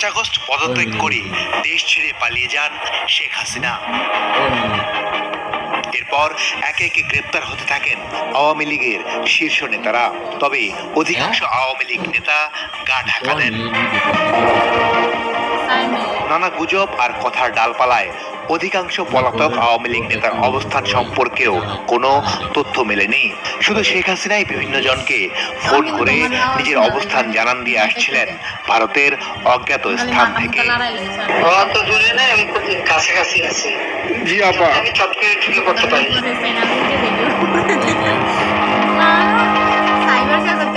পাঁচ আগস্ট পদত্যাগ করে দেশ ছেড়ে পালিয়ে যান শেখ হাসিনা। এরপর একে একে গ্রেপ্তার হতে থাকেন আওয়ামী লীগের শীর্ষ নেতারা। তবে অধিকাংশ আওয়ামী লীগ নেতা গা ঢাকা দেন। নানা গুজব আর কথার ডালপালায় অধিকাংশ পলাতক আওয়ামী লীগ নেতার অবস্থান সম্পর্কেও কোনো তথ্য মেলেনি। শুধু শেখ হাসিনাই বিভিন্ন জনকে ফোন করে নিজের অবস্থান জানান দিয়ে আসছিলেন। ভারতের অজ্ঞাত স্থান থেকে। কাছাকাছি আছি। জি আপা। আমি চট করে ঢুকে পড়তে পারি।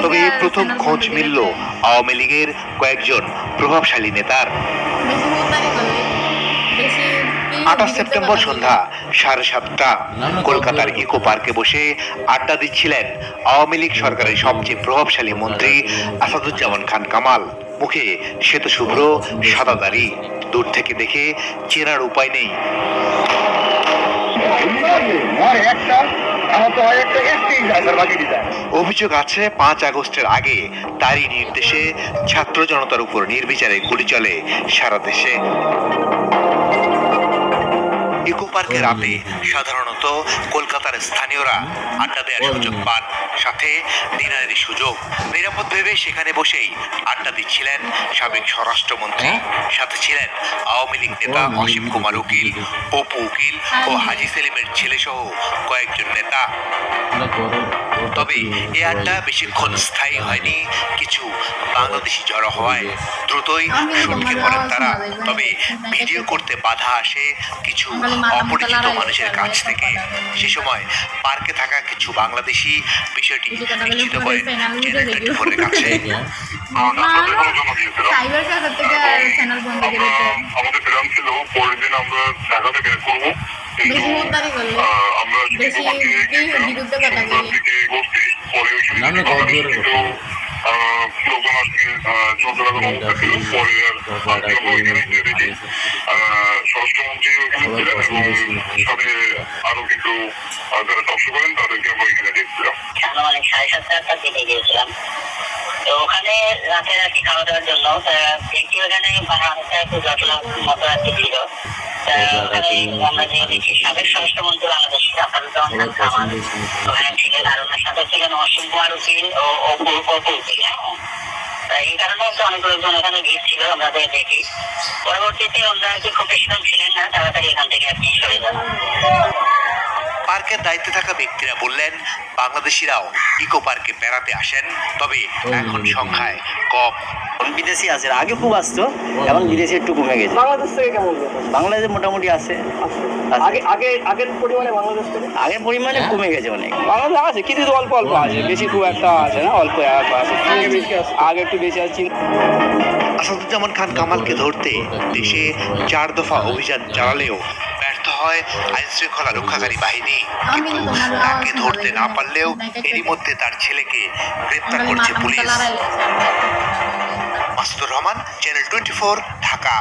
তবে এই প্রথম খোঁজ মিলল আওয়ামী লীগের কয়েকজন প্রভাবশালী নেতার। আঠাশ সেপ্টেম্বর সন্ধ্যা সাড়ে সাতটা, কলকাতার ইকো পার্কে বসে আড্ডা দিচ্ছিলেন আওয়ামী লীগ সরকারের সবচেয়ে প্রভাবশালী মন্ত্রী আসাদুজ্জামান খান কামাল। মুখে শ্বেত শুভ্র সাদা দাড়ি। দূর থেকে দেখে চেনার উপায় নেই। অভিযোগ আছে, পাঁচ আগস্টের আগে তারই নির্দেশে ছাত্র জনতার উপর নির্বিচারে গুলি চলে সারা দেশে। ইকো পার্কে রাতে সাধারণত কলকাতার স্থানীয়রা আড্ডা দেওয়ার সুযোগ পান। সাথে ডিনারের সুযোগ। নিরাপদ ভেবে সেখানে বসেই আড্ডা দিচ্ছিলেন সাবেক স্বরাষ্ট্রমন্ত্রী। সাথে ছিলেন আওয়ামী লীগ নেতা অসীম কুমার উকিল অপু উকিল ও হাজি সেলিমের ছেলেসহ কয়েকজন নেতা। তবে এ আড্ডা বেশিক্ষণ স্থায়ী হয়নি। কিছু বাংলাদেশি জড়ো হওয়ায়। দ্রুতই সটকে পড়েন তারা। তবে ভিডিও করতে বাধা আসে কিছু অপরিচিত মানুষের কাছ থেকে। সে সময় পার্কে থাকা কিছু বাংলাদেশি বিষয়টি নিশ্চিত করেন। চ্যানেল টোয়েন্টি ফোরের কাছে আমাদের প্ল্যান ছিল পরের দিন আমরা করব। আহ, আমরা আরও সাড়ে সাতটা আটটার ওখানে রাতে রাতে খাওয়া দাওয়ার জন্য দেখি ওখানে বাংলাদেশে একটু জটলা মতো আর কি ছিল আমরা যে দেখি সাবেক স্বরাষ্ট্রমন্ত্রী বাংলাদেশ ওখানে ছিলেন আর ওনার সাথে ছিলেন অসীম কুমার উকিল ও অপু অপু উকিল হ্যাঁ। এই কারণে হচ্ছে অনেক লোকজন ওখানে ভিড় ছিল আমাদের দেখি। পরবর্তীতে ওনারা কি দিন ছিলেন না, তাড়াতাড়ি এখান থেকে আপনি সরে যান। পার্কের দায়িত্বে থাকা ব্যক্তিরা বললেন বাংলাদেশিরাও ইকো পার্কে বেড়াতে আসেন তবে এখন সংখ্যায় কম। বিদেশি আছে আগে খুব আসতো এখন বিদেশি একটু কমে গেছে। বাংলাদেশ থেকে কেমন বাংলাদেশে মোটামুটি আছে। আগে আগে আগের পরিমাণে বাংলাদেশ থেকে? আগের পরিমাণে কমে গেছে অনেক। বাংলাদেশ আছে কিন্তু অল্প অল্প আছে। বেশি খুব একটা আছে না অল্প আছে। আগে একটু বেশি আছে আসাদুজ্জামান খান কামালকে ধরতে দেশে চার দফা অভিযান চালালেও হয় আইন শৃঙ্খলা রক্ষাকারী বাহিনী। কিন্তু তাকে ধরতে না পারলেও এরই মধ্যে তার ছেলেকে গ্রেপ্তার করছে police. Masudur Rahman channel twenty Dhaka.